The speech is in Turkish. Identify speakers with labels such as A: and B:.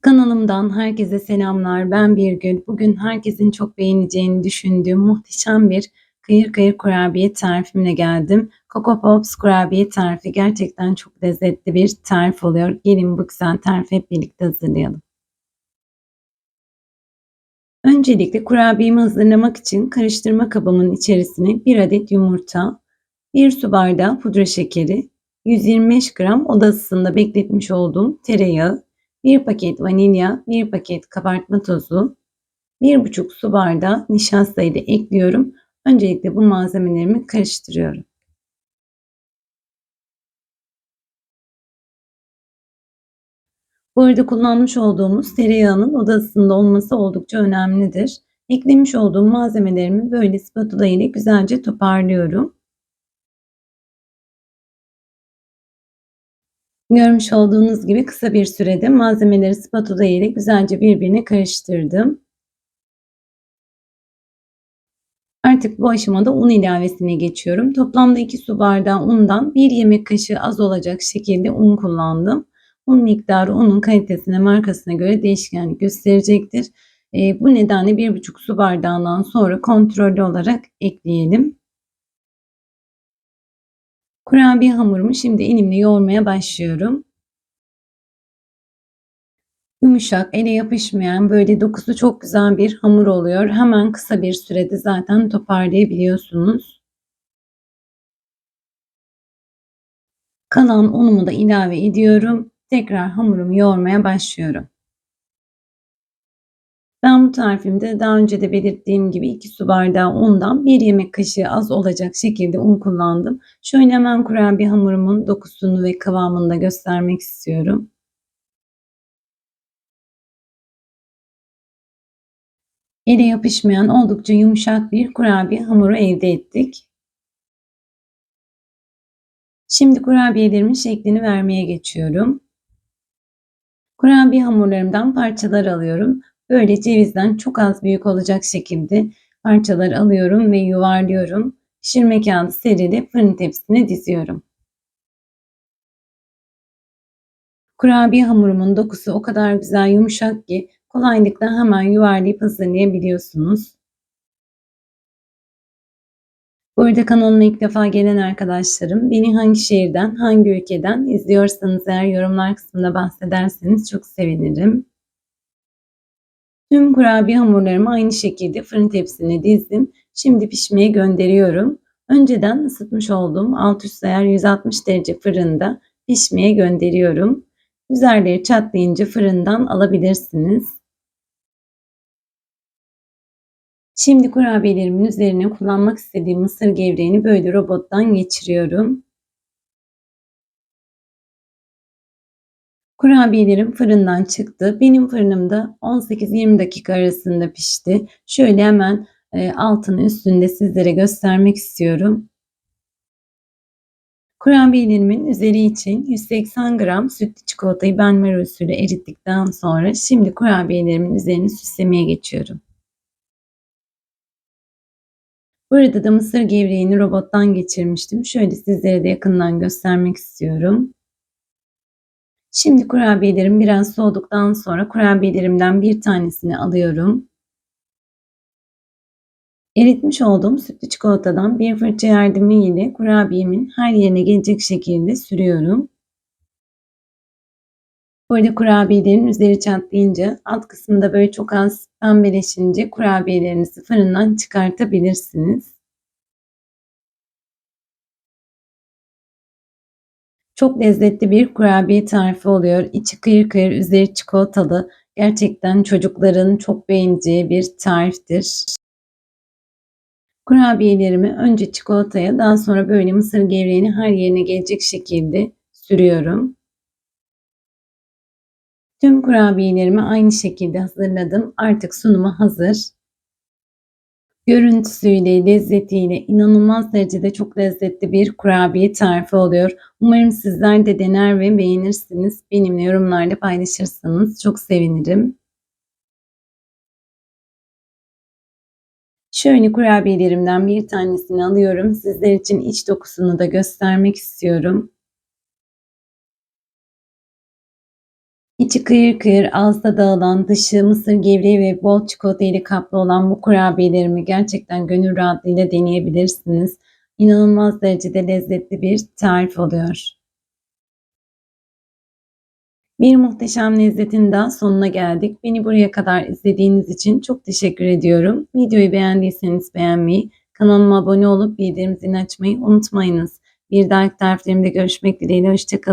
A: Kanalımdan herkese selamlar. Ben Birgül. Bugün herkesin çok beğeneceğini düşündüğüm muhteşem bir kıyır kıyır kurabiye tarifimle geldim. Coco Pops kurabiye tarifi gerçekten çok lezzetli bir tarif oluyor. Gelin bu güzel tarifi hep birlikte hazırlayalım. Öncelikle kurabiyemi hazırlamak için karıştırma kabımın içerisine 1 adet yumurta, 1 su bardağı pudra şekeri, 125 gram oda ısısında bekletmiş olduğum tereyağı, 1 paket vanilya, 1 paket kabartma tozu, 1,5 su bardağı nişastayı da ekliyorum. Öncelikle bu malzemelerimi karıştırıyorum. Bu arada kullanmış olduğumuz tereyağının oda ısısında olması oldukça önemlidir. Eklemiş olduğum malzemelerimi böyle spatula ile güzelce toparlıyorum. Görmüş olduğunuz gibi kısa bir sürede malzemeleri spatula ile güzelce birbirine karıştırdım. Artık bu aşamada un ilavesine geçiyorum. Toplamda 2 su bardağı undan 1 yemek kaşığı az olacak şekilde un kullandım. Un miktarı unun kalitesine, markasına göre değişkenlik gösterecektir. E, bu nedenle 1,5 su bardağından sonra kontrollü olarak ekleyelim. Kurabiye hamurumu şimdi elimle yoğurmaya başlıyorum. Yumuşak, ele yapışmayan, böyle dokusu çok güzel bir hamur oluyor. Hemen kısa bir sürede zaten toparlayabiliyorsunuz. Kalan unumu da ilave ediyorum. Tekrar hamurumu yoğurmaya başlıyorum. Ben bu tarifimde daha önce de belirttiğim gibi 2 su bardağı undan 1 yemek kaşığı az olacak şekilde un kullandım. Şöyle hemen kurabiye hamurumun dokusunu ve kıvamını da göstermek istiyorum. Ele yapışmayan oldukça yumuşak bir kurabiye hamuru elde ettik. Şimdi kurabiyelerimin şeklini vermeye geçiyorum. Kurabiye hamurlarımdan parçalar alıyorum. Böyle cevizden çok az büyük olacak şekilde parçalar alıyorum ve yuvarlıyorum. Pişirme kağıdı serilip fırın tepsisine diziyorum. Kurabiye hamurumun dokusu o kadar güzel yumuşak ki kolaylıkla hemen yuvarlayıp hazırlayabiliyorsunuz. Bu arada kanalıma ilk defa gelen arkadaşlarım beni hangi şehirden, hangi ülkeden izliyorsanız eğer yorumlar kısmında bahsederseniz çok sevinirim. Tüm kurabiye hamurlarımı aynı şekilde fırın tepsisine dizdim. Şimdi pişmeye gönderiyorum. Önceden ısıtmış olduğum alt üst ayar 160 derece fırında pişmeye gönderiyorum. Üzerleri çatlayınca fırından alabilirsiniz. Şimdi kurabiyelerimin üzerine kullanmak istediğim mısır gevreğini böyle robottan geçiriyorum. Kurabiyelerim fırından çıktı. Benim fırınımda 18-20 dakika arasında pişti. Şöyle hemen e, altını üstünde sizlere göstermek istiyorum. Kurabiyelerimin üzeri için 180 gram sütlü çikolatayı benmer usulü erittikten sonra şimdi kurabiyelerimin üzerini süslemeye geçiyorum. Burada da mısır gevreğini robottan geçirmiştim. Şöyle sizlere de yakından göstermek istiyorum. Şimdi kurabiyelerim biraz soğuduktan sonra kurabiyelerimden bir tanesini alıyorum. Eritmiş olduğum sütlü çikolatadan bir fırça yardımıyla kurabiyemin her yerine gelecek şekilde sürüyorum. Burada kurabiyelerin üzeri çatlayınca alt kısmında böyle çok az pembeleşince kurabiyelerinizi fırından çıkartabilirsiniz. Çok lezzetli bir kurabiye tarifi oluyor. İçi kıyır kıyır, üzeri çikolatalı. Gerçekten çocukların çok beğeneceği bir tariftir. Kurabiyelerimi önce çikolataya daha sonra böyle mısır gevreğini her yerine gelecek şekilde sürüyorum. Tüm kurabiyelerimi aynı şekilde hazırladım. Artık sunuma hazır. Görüntüsüyle, lezzetiyle inanılmaz derecede çok lezzetli bir kurabiye tarifi oluyor. Umarım sizler de dener ve beğenirsiniz. Benimle yorumlarda paylaşırsanız çok sevinirim. Şöyle kurabiyelerimden bir tanesini alıyorum. Sizler için iç dokusunu da göstermek istiyorum. İçi kıyır kıyır ağızda dağılan, dışı mısır gevreği ve bol çikolata ile kaplı olan bu kurabiyelerimi gerçekten gönül rahatlığıyla deneyebilirsiniz. İnanılmaz derecede lezzetli bir tarif oluyor. Bir muhteşem lezzetin daha sonuna geldik. Beni buraya kadar izlediğiniz için çok teşekkür ediyorum. Videoyu beğendiyseniz beğenmeyi, kanalıma abone olup bildirim zilini açmayı unutmayınız. Bir dahaki tariflerimde görüşmek dileğiyle. Hoşçakalın.